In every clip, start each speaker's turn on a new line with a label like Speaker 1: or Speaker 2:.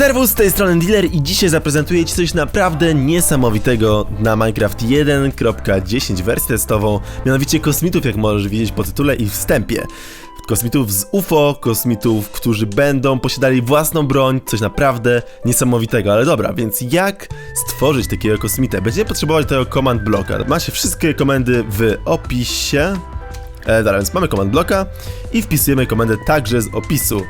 Speaker 1: Serwus, z tej strony Dealer i dzisiaj zaprezentuję Ci coś naprawdę niesamowitego na Minecraft 1.10 wersję testową, mianowicie kosmitów, jak możesz widzieć po tytule i wstępie. Kosmitów z UFO, kosmitów, którzy będą posiadali własną broń, coś naprawdę niesamowitego. Ale dobra, więc jak stworzyć takiego kosmitę? Będziemy potrzebować tego command blocka. Macie wszystkie komendy w opisie. E, dobra, więc mamy command blocka i wpisujemy komendę także z opisu.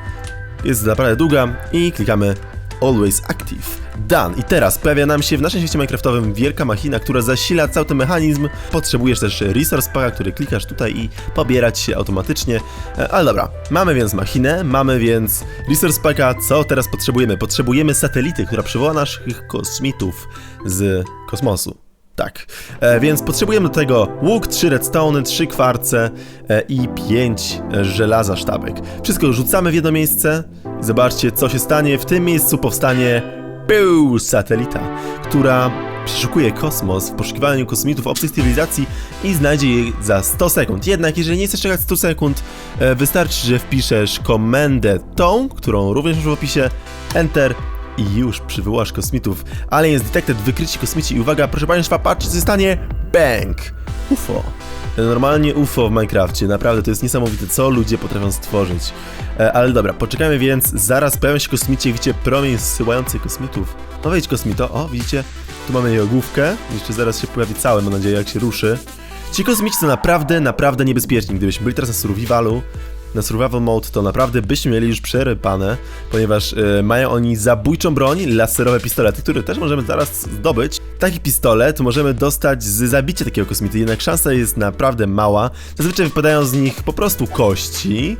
Speaker 1: Jest naprawdę długa i klikamy Always Active. Done. I teraz pojawia nam się w naszym świecie minecraftowym wielka machina, która zasila cały ten mechanizm. Potrzebujesz też resource packa, który klikasz tutaj i pobierać się automatycznie. E, Ale dobra, mamy więc machinę, mamy więc resource packa. Co teraz potrzebujemy? Potrzebujemy satelity, która przywoła naszych kosmitów z kosmosu. Tak, e, więc potrzebujemy do tego łuk, 3 redstone, 3 kwarce e, i 5 żelaza sztabek. Wszystko rzucamy w jedno miejsce i zobaczcie co się stanie. W tym miejscu powstanie pył satelita, która przeszukuje kosmos w poszukiwaniu kosmitów obcych cywilizacji i znajdzie je za 100 sekund. Jednak jeżeli nie chcesz czekać 100 sekund, e, wystarczy, że wpiszesz komendę tą, którą również masz w opisie, enter i już przywołasz kosmitów. Jest detected, wykryci kosmici i uwaga, proszę Państwa, patrzcie, co stanie bang! UFO. Normalnie UFO w Minecrafcie, naprawdę to jest niesamowite, co ludzie potrafią stworzyć. E, ale dobra, poczekajmy więc, zaraz pojawią się kosmici, jak widzicie promień zsyłający kosmitów. No wejdź kosmito, o widzicie, tu mamy jego główkę, jeszcze zaraz się pojawi cały, mam nadzieję, jak się ruszy. Ci kosmici są naprawdę, naprawdę niebezpieczni, gdybyśmy byli teraz na survivalu, na survival mode, to naprawdę byśmy mieli już przerypane, ponieważ e, mają oni zabójczą broń, laserowe pistolety, które też możemy zaraz zdobyć. Taki pistolet możemy dostać z zabicia takiego kosmity, jednak szansa jest naprawdę mała. Zazwyczaj wypadają z nich po prostu kości.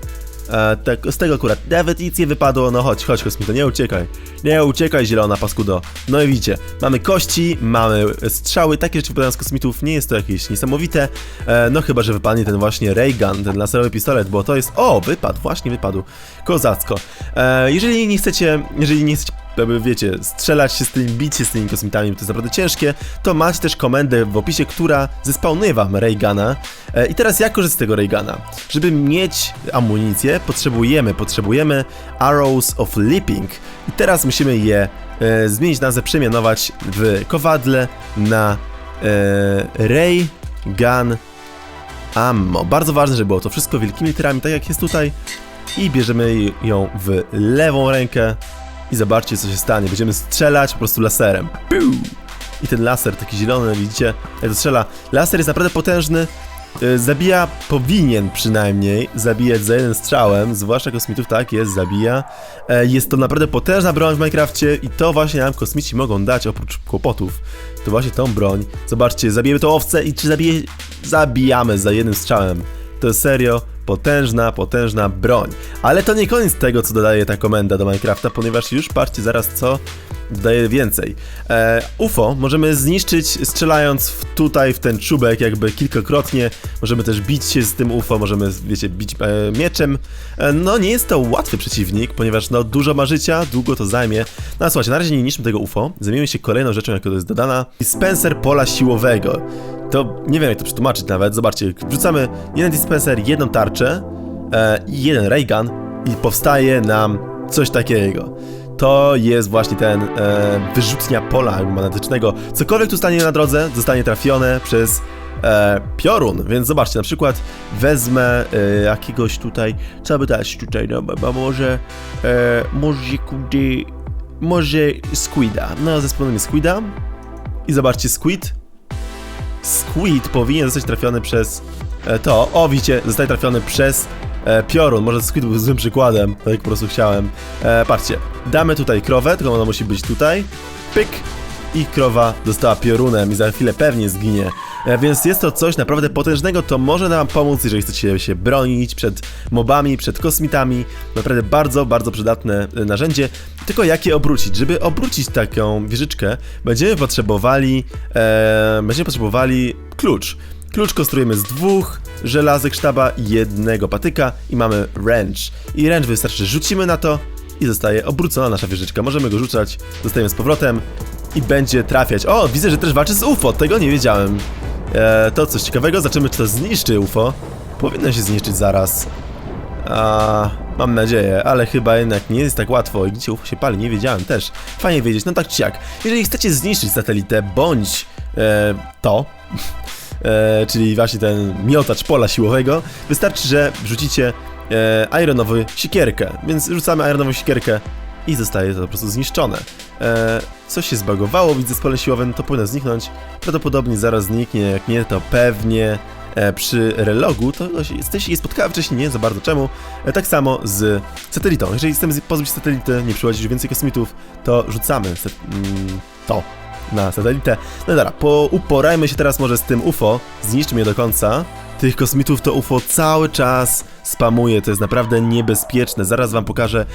Speaker 1: E, tak, z tego akurat nawet nic nie wypadło, no chodź, chodź kosmito, nie uciekaj. Nie uciekaj, zielona paskudo. No i widzicie, mamy kości, mamy strzały, takie rzeczy wypadają z kosmitów, nie jest to jakieś niesamowite. E, no chyba, że wypadnie ten właśnie ray gun, ten laserowy pistolet, bo to jest... O, wypadł, właśnie wypadł. Kozacko. E, jeżeli nie chcecie, jeżeli nie chcecie jakby wiecie, strzelać się z tymi, bić się z tymi kosmitami, bo to jest naprawdę ciężkie, to macie też komendę w opisie, która zespawnuje wam Raygana. E, I teraz jak korzystać z tego Raygana? Żeby mieć amunicję, potrzebujemy, potrzebujemy Arrows of Leaping. I teraz musimy je e, zmienić nazwę, przemianować w kowadle na e, Ray Gun Ammo. Bardzo ważne, żeby było to wszystko wielkimi literami, tak jak jest tutaj. I bierzemy ją w lewą rękę i zobaczcie co się stanie. Będziemy strzelać po prostu laserem. Piu! I ten laser taki zielony, widzicie, jak to strzela. Laser jest naprawdę potężny. Yy, Zabija, powinien przynajmniej zabijać za jeden strzałem, zwłaszcza kosmitów, tak jest, zabija. E, Jest to naprawdę potężna broń w Minecrafcie i to właśnie nam kosmici mogą dać oprócz kłopotów. To właśnie tą broń. Zobaczcie, zabijemy tą owcę i czy zabije... zabijamy za jednym strzałem. To jest serio potężna, potężna broń. Ale to nie koniec tego, co dodaje ta komenda do Minecrafta, ponieważ już patrzcie zaraz, co dodaje więcej. E, UFO możemy zniszczyć strzelając w, tutaj w ten czubek jakby kilkakrotnie. Możemy też bić się z tym UFO, możemy, wiecie, bić e, mieczem. E, no nie jest to łatwy przeciwnik, ponieważ no dużo ma życia, długo to zajmie. No słuchajcie, na razie nie niszczmy tego UFO. Zajmiemy się kolejną rzeczą, jaka to jest dodana. Dispenser pola siłowego. To nie wiem jak to przetłumaczyć nawet. Zobaczcie, wrzucamy jeden dispenser, jedną tarczę e, i jeden raygun i powstaje nam coś takiego. To jest właśnie ten e, wyrzutnia pola magnetycznego. Cokolwiek tu stanie na drodze, zostanie trafione przez e, piorun, więc zobaczcie, na przykład wezmę e, jakiegoś tutaj, co by dać tutaj, no bo może, e, może kudy, może squida, no zespolimy squida i zobaczcie, squid Squid powinien zostać trafiony przez e, to. O, widzicie, zostaje trafiony przez e, piorun. Może Squid był złym przykładem, tak jak po prostu chciałem. E, patrzcie, damy tutaj krowę, tylko ona musi być tutaj. Pyk! I krowa dostała piorunem i za chwilę pewnie zginie. E, więc jest to coś naprawdę potężnego, to może nam pomóc, jeżeli chcecie się bronić przed mobami, przed kosmitami. Naprawdę bardzo, bardzo przydatne e, narzędzie. Tylko jak je obrócić? Żeby obrócić taką wieżyczkę, będziemy potrzebowali, e, będziemy potrzebowali klucz. Klucz konstruujemy z dwóch żelazek sztaba jednego patyka i mamy wrench. I wrench wystarczy, rzucimy na to i zostaje obrócona nasza wieżyczka. Możemy go rzucać, dostajemy z powrotem i będzie trafiać. O, widzę, że też walczy z UFO, tego nie wiedziałem. E, to coś ciekawego, zobaczymy czy to zniszczy UFO. Powinno się zniszczyć zaraz. A, Mam nadzieję, ale chyba jednak nie jest tak łatwo. I gdzie UFO się pali, nie wiedziałem też. Fajnie wiedzieć, no tak czy jak. Jeżeli chcecie zniszczyć satelitę, bądź e, to, e, czyli właśnie ten miotacz pola siłowego, wystarczy, że wrzucicie e, ironową siekierkę. Więc rzucamy ironową siekierkę i zostaje to po prostu zniszczone. E, coś się zbagowało, widzę z polem siłowym, to powinno zniknąć. Prawdopodobnie zaraz zniknie, jak nie, to pewnie e, przy relogu, to się- jesteś je spotkałem wcześniej, nie za bardzo czemu. E, tak samo z satelitą. Jeżeli chcemy pozbyć satelity, nie przyłazić więcej kosmitów, to rzucamy mm, to na satelitę. No dobra, po, uporajmy się teraz może z tym UFO, zniszczmy je do końca. Tych kosmitów to UFO cały czas spamuje, to jest naprawdę niebezpieczne. Zaraz wam pokażę,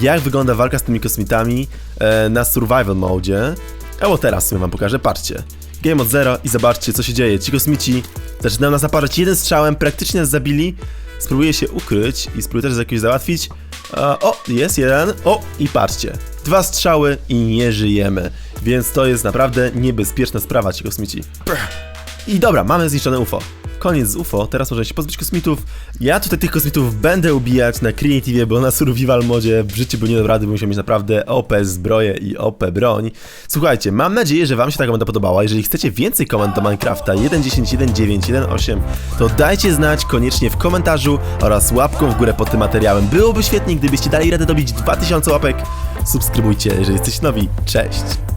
Speaker 1: jak wygląda walka z tymi kosmitami e, na survival mode. Albo teraz w sumie wam pokażę, patrzcie. Game od zero i zobaczcie co się dzieje. Ci kosmici zaczynają nas naparzać jeden strzałem, praktycznie nas zabili. Spróbuję się ukryć i spróbuję też jakoś załatwić. E, o, jest jeden. O, i patrzcie. Dwa strzały i nie żyjemy. Więc to jest naprawdę niebezpieczna sprawa, ci kosmici. Brr. I dobra, mamy zniszczone UFO. Koniec z UFO, teraz możemy się pozbyć kosmitów. Ja tutaj tych kosmitów będę ubijać na Creative, bo na Survival modzie w życiu by nie dał rady, musiał mieć naprawdę OP zbroję i OP broń. Słuchajcie, mam nadzieję, że wam się ta komenda podobała. Jeżeli chcecie więcej komend do Minecrafta 1.10, 1.9, 1.8, to dajcie znać koniecznie w komentarzu oraz łapką w górę pod tym materiałem. Byłoby świetnie, gdybyście dali radę dobić 2000 łapek. Subskrybujcie, jeżeli jesteście nowi. Cześć!